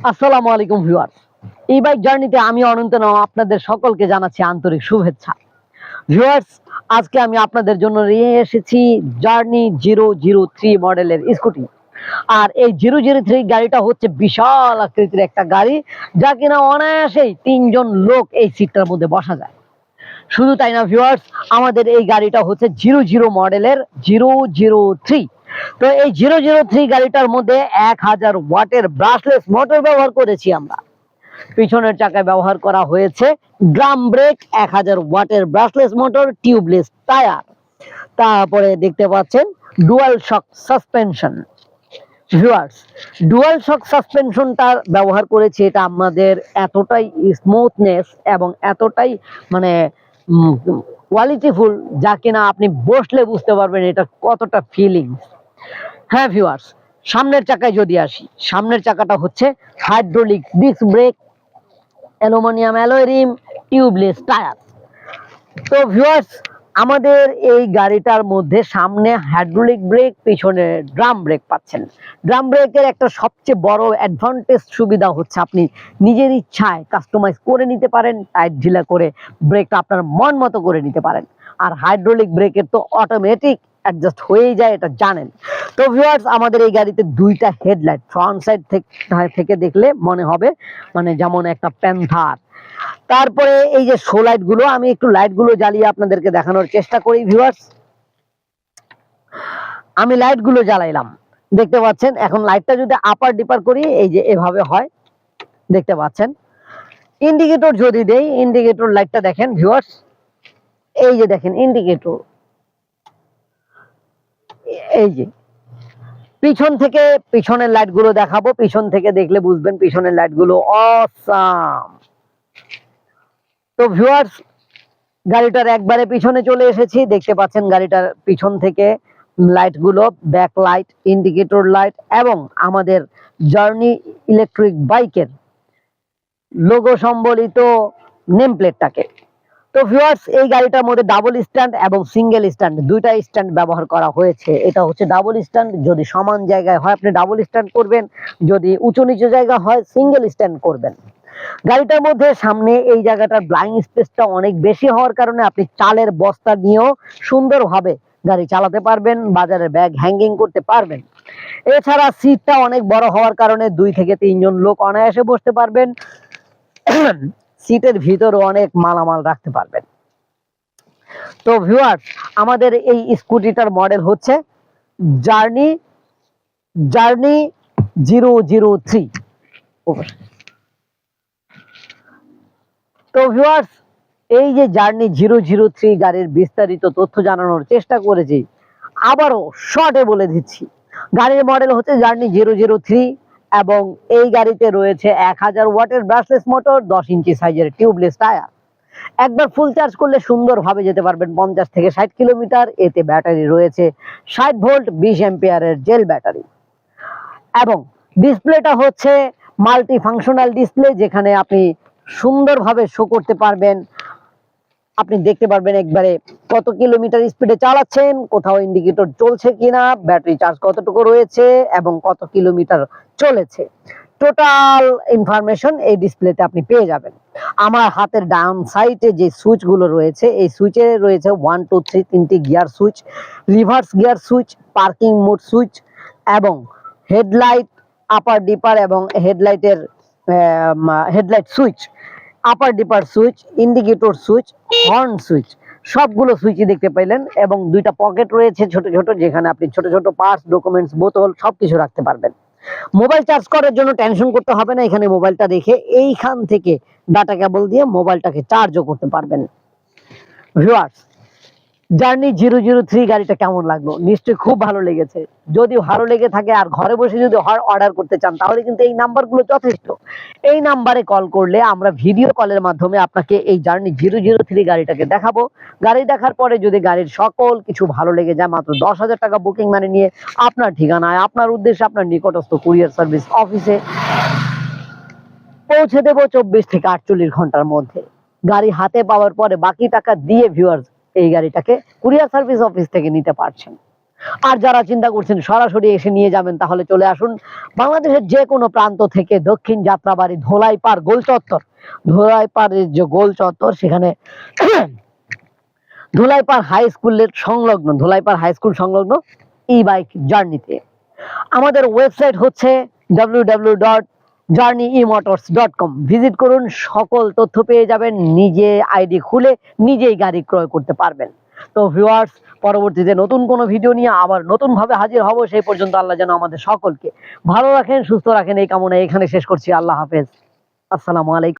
আসসালামু আলাইকুম ভিউয়ার এই বাইক জার্নিতে আমি অনন্ত নাম আপনাদের সকলকে জানাচ্ছি আন্তরিক শুভেচ্ছা। ভিউয়ার্স, আজকে আমি আপনাদের জন্য নিয়ে এসেছি জার্নি জিরো জিরো থ্রি মডেলের স্কুটি। আর এই জিরো জিরো থ্রি গাড়িটা হচ্ছে বিশাল আকৃতির একটা গাড়ি, যা কিনা অনায়াসেই তিনজন লোক এই সিটটার মধ্যে বসা যায়। শুধু তাই না ভিউয়ার্স, আমাদের এই গাড়িটা হচ্ছে জিরো জিরো মডেলের জিরো জিরো থ্রি। তো এই জিরো জিরো থ্রি গাড়িটার মধ্যে এক হাজার ওয়াটের ব্রাশলেস মোটর ব্যবহার করেছি আমরা। পিছনের চাকায় ব্যবহার করা হয়েছে ড্রাম ব্রেক এক হাজার ওয়াটের ব্রাশলেস মোটর টিউবলেস টায়ার তারপরে দেখতে পাচ্ছেন dual shock suspension dual shock সাসপেনশনটা ব্যবহার করেছি, এটা আমাদের এতটাই স্মুথনেস এবং এতটাই মানে কোয়ালিটিফুল যা কিনা আপনি বসলে বুঝতে পারবেন এটা কতটা ফিলিংস হ্যাঁ ভিউয়ার্স সামনের চাকায় যদি আসি, সামনের চাকাটা হচ্ছে hydraulic disc brake aluminium alloy rim tubeless tyre তো ভিউয়ার্স আমাদের এই গাড়িটার মধ্যে সামনে হাইড্রোলিক ব্রেক পিছনে ড্রাম ব্রেক পাচ্ছেন। ড্রাম ব্রেকের একটা সবচেয়ে বড় অ্যাডভান্টেজ সুবিধা হচ্ছে আপনি নিজের ইচ্ছায় কাস্টমাইজ করে নিতে পারেন টাইট ঢিলা করে ব্রেকটা আপনার মন মতো করে নিতে পারেন। আর হাইড্রোলিক ব্রেকের তো অটোমেটিক অ্যাডজাস্ট হয়েই যায়, এটা জানেন। তো ভিউয়ার্স আমাদের এই গাড়িতে দুইটা হেডলাইট ফ্রন্ট সাইড থেকে দেখলে মনে হবে মানে যেমন একটা প্যান্থার তারপরে এই যে শো লাইটগুলো, আমি একটু লাইটগুলো জ্বালিয়ে আপনাদেরকে দেখানোর চেষ্টা করি ভিউয়ার্স আমি লাইটগুলো জ্বালাইলাম। দেখতে পাচ্ছেন, এখন লাইটটা যদি আপার ডিপার করি, এই যে এভাবে হয়, দেখতে পাচ্ছেন। ইন্ডিকেটর যদি দেই ইন্ডিকেটর লাইটটা দেখেন ভিউয়ার্স এই যে দেখেন ইন্ডিকেটর এই যে, পিছন থেকে পিছনের লাইটগুলো দেখাবো, পিছন থেকে দেখলে বুঝবেন পিছনের লাইটগুলো অসাম তো ভিউয়ার্স গাড়িটার একবারে পিছনে চলে এসেছি, দেখতে পাচ্ছেন গাড়িটার পিছন থেকে লাইটগুলো ব্যাক লাইট ইন্ডিকেটর লাইট এবং আমাদের জার্নি ইলেকট্রিক বাইকের লোগো সম্বলিত নেম প্লেটটাকে তো ভিউয়ার্স এই গাড়িটার মধ্যে ডাবল স্ট্যান্ড এবং সিঙ্গেল স্ট্যান্ড দুইটা স্ট্যান্ড ব্যবহার করা হয়েছে। এটা হচ্ছে ডাবল স্ট্যান্ড যদি সমান জায়গায় হয় আপনি ডাবল স্ট্যান্ড করবেন, যদি উঁচু নিচু জায়গা হয় সিঙ্গেল স্ট্যান্ড করবেন। গাড়িটার মধ্যে সামনে এই জায়গাটার ব্লাইন্ড স্পেসটা অনেক বেশি হওয়ার কারণে আপনি চালের বস্তা নিয়েও সুন্দরভাবে গাড়ি চালাতে পারবেন বাজারে ব্যাগ হ্যাঙ্গিং করতে পারবেন। এছাড়া সিটটা অনেক বড় হওয়ার কারণে দুই থেকে তিনজন লোক অনায়াসে বসতে পারবেন। সিটের ভিতরে অনেক মালামাল রাখতে পারবেন। তো ভিউয়ার্স আমাদের এই স্কুটিটার মডেল হচ্ছে Journey Journey zero zero three তো ভিউয়ার্স এই যে জার্নি জিরো জিরো থ্রি গাড়ির বিস্তারিত তথ্য জানানোর চেষ্টা করেছি, আবারও শর্টে বলে দিচ্ছি। গাড়ির মডেল হচ্ছে জার্নি জিরো জিরো থ্রি এবং এই গাড়িতে রয়েছে এক হাজার ওয়াটের ব্রাশলেস মোটর দশ ইঞ্চি সাইজের টিউবলেস টায়ার একবার ফুল চার্জ করলে সুন্দরভাবে যেতে পারবেন পঞ্চাশ থেকে ষাট কিলোমিটার, এতে ব্যাটারি রয়েছে ষাট ভোল্ট, বিশ এম্পিয়ারের জেল ব্যাটারি। এবং ডিসপ্লেটা হচ্ছে মাল্টি ফাংশনাল ডিসপ্লে যেখানে আপনি সুন্দরভাবে শো করতে পারবেন আপনি দেখতে পারবেন একবারে কত কিলোমিটার স্পিডে চালাচ্ছেন, কোথাও ইন্ডিকেটর চলছে কিনা ব্যাটারি চার্জ কতটুকু রয়েছে এবং কত কিলোমিটার চলেছে। টোটাল ইনফরমেশন এই ডিসপ্লেতে আপনি পেয়ে যাবেন। আমার হাতের ডাউন সাইডে যে সুইচগুলো রয়েছে, এই সুইচে রয়েছে ওয়ান টু থ্রি তিনটি gear switch reverse gear switch parking mode switch এবং হেডলাইট আপার ডিপার এবং হেডলাইটের headlight switch upper dipper switch indicator switch horn switch সবগুলো সুইচই দেখতে পাইলেন এবং দুইটা পকেট রয়েছে ছোট ছোট, যেখানে আপনি ছোট ছোট পার্স ডকুমেন্টস বোতল সবকিছু রাখতে পারবেন। মোবাইল চার্জ করার জন্য টেনশন করতে হবে না, এখানে মোবাইলটা দেখে এইখান থেকে ডাটা কেবল দিয়ে মোবাইলটাকে চার্জও করতে পারবেন। Viewers Journey zero zero three গাড়িটা কেমন লাগল? নিশ্চয়ই খুব ভালো লেগেছে। যদি ভালো লেগে থাকে, আর ঘরে বসে যদি অর্ডার করতে চান, তাহলে কিন্তু এই নাম্বারগুলো যথেষ্ট। এই নাম্বারে কল করলে আমরা ভিডিও কলের মাধ্যমে আপনাকে এই জার্নি জিরো জিরো থ্রি গাড়িটাকে দেখাবো। গাড়ি দেখার পরে যদি গাড়ির সকল কিছু ভালো লেগে যায়, মাত্র দশ হাজার টাকা বুকিং মানে নিয়ে আপনার ঠিকানায়, আপনার উদ্দেশ্যে আপনার নিকটস্থ কুরিয়ার সার্ভিস অফিসে পৌঁছে দেবো চব্বিশ থেকে আটচল্লিশ ঘণ্টার মধ্যে। গাড়ি হাতে পাওয়ার পরে বাকি টাকা দিয়ে ভিউয়ার্স এই গাড়িটাকে কুরিয়ার সার্ভিস অফিস থেকে নিতে পারছেন। আর যারা চিন্তা করছেন সরাসরি এসে নিয়ে যাবেন, তাহলে চলে আসুন বাংলাদেশের যে কোনো প্রান্ত থেকে দক্ষিণ যাত্রাবাড়ি ধোলাইপাড় গোল চত্বর। ধোলাইপাড়ের যে গোল চত্বর, সেখানে ধোলাইপাড় হাই স্কুলের সংলগ্ন, ধোলাইপাড় হাই স্কুল সংলগ্ন ই বাইক জার্নিতে আমাদের ওয়েবসাইট হচ্ছে W W dot Journey dot com visit করুন, সকল তথ্য পেয়ে যাবেন, নিজে আইডি খুলে নিজেই গাড়ি ক্রয় করতে পারবেন। তো ভিউয়ার্স পরবর্তীতে নতুন কোনো ভিডিও নিয়ে আবার নতুন ভাবে হাজির হব, সেই পর্যন্ত আল্লাহ যেন আমাদের সকলকে ভালো রাখেন, সুস্থ রাখেন, এই কামনা এখানে শেষ করছি। আল্লাহ হাফেজ। আসসালামু আলাইকুম।